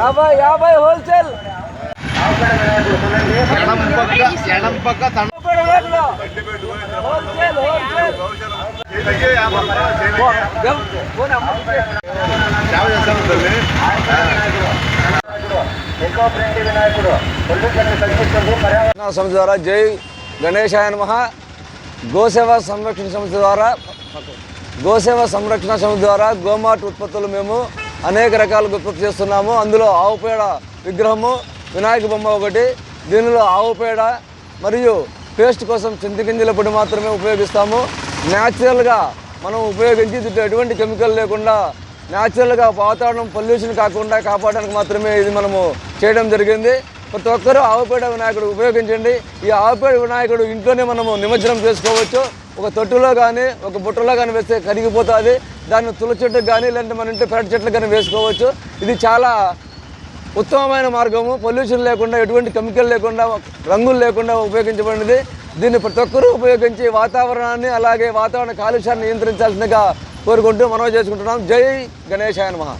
యాభై యాభై హోల్సేల్. సంస్థ ద్వారా జై గణేశాయ నమ. గోసేవ సంరక్షణ సంస్థ ద్వారా గోసేవ సంరక్షణ సంస్థ ద్వారా గోమాట్ ఉత్పత్తులు మేము అనేక రకాలుగా ఉత్పత్తి చేస్తున్నాము. అందులో ఆవు పేడ విగ్రహము వినాయక బొమ్మ ఒకటి. దీనిలో ఆవు పేడ మరియు పేస్ట్ కోసం చింతగింజల పొడి మాత్రమే ఉపయోగిస్తాము. న్యాచురల్గా మనం ఉపయోగించి దీంట్లో ఎటువంటి కెమికల్ లేకుండా న్యాచురల్గా వాతావరణం పొల్యూషన్ కాకుండా కాపాడడానికి మాత్రమే ఇది మనము చేయడం జరిగింది. ప్రతి ఒక్కరూ ఆవుపేడ వినాయకుడు ఉపయోగించండి. ఈ ఆవుపేడ వినాయకుడు ఇంట్లోనే మనము నిమజ్జనం చేసుకోవచ్చు. ఒక తొట్టులో కానీ ఒక బుట్టలో కానీ వేస్తే కరిగిపోతుంది. దాన్ని తుల చెట్టుకు కానీ లేదంటే మన ఇంటి పెరటి చెట్లకు కానీ వేసుకోవచ్చు. ఇది చాలా ఉత్తమమైన మార్గము. పొల్యూషన్ లేకుండా ఎటువంటి కెమికల్ లేకుండా రంగులు లేకుండా ఉపయోగించబడినది. దీన్ని ప్రతి ఒక్కరూ ఉపయోగించి వాతావరణాన్ని అలాగే వాతావరణ కాలుష్యాన్ని నియంత్రించాల్సిందిగా కోరుకుంటూ మనవి చేసుకుంటున్నాం. జై గణేశాయ నమః.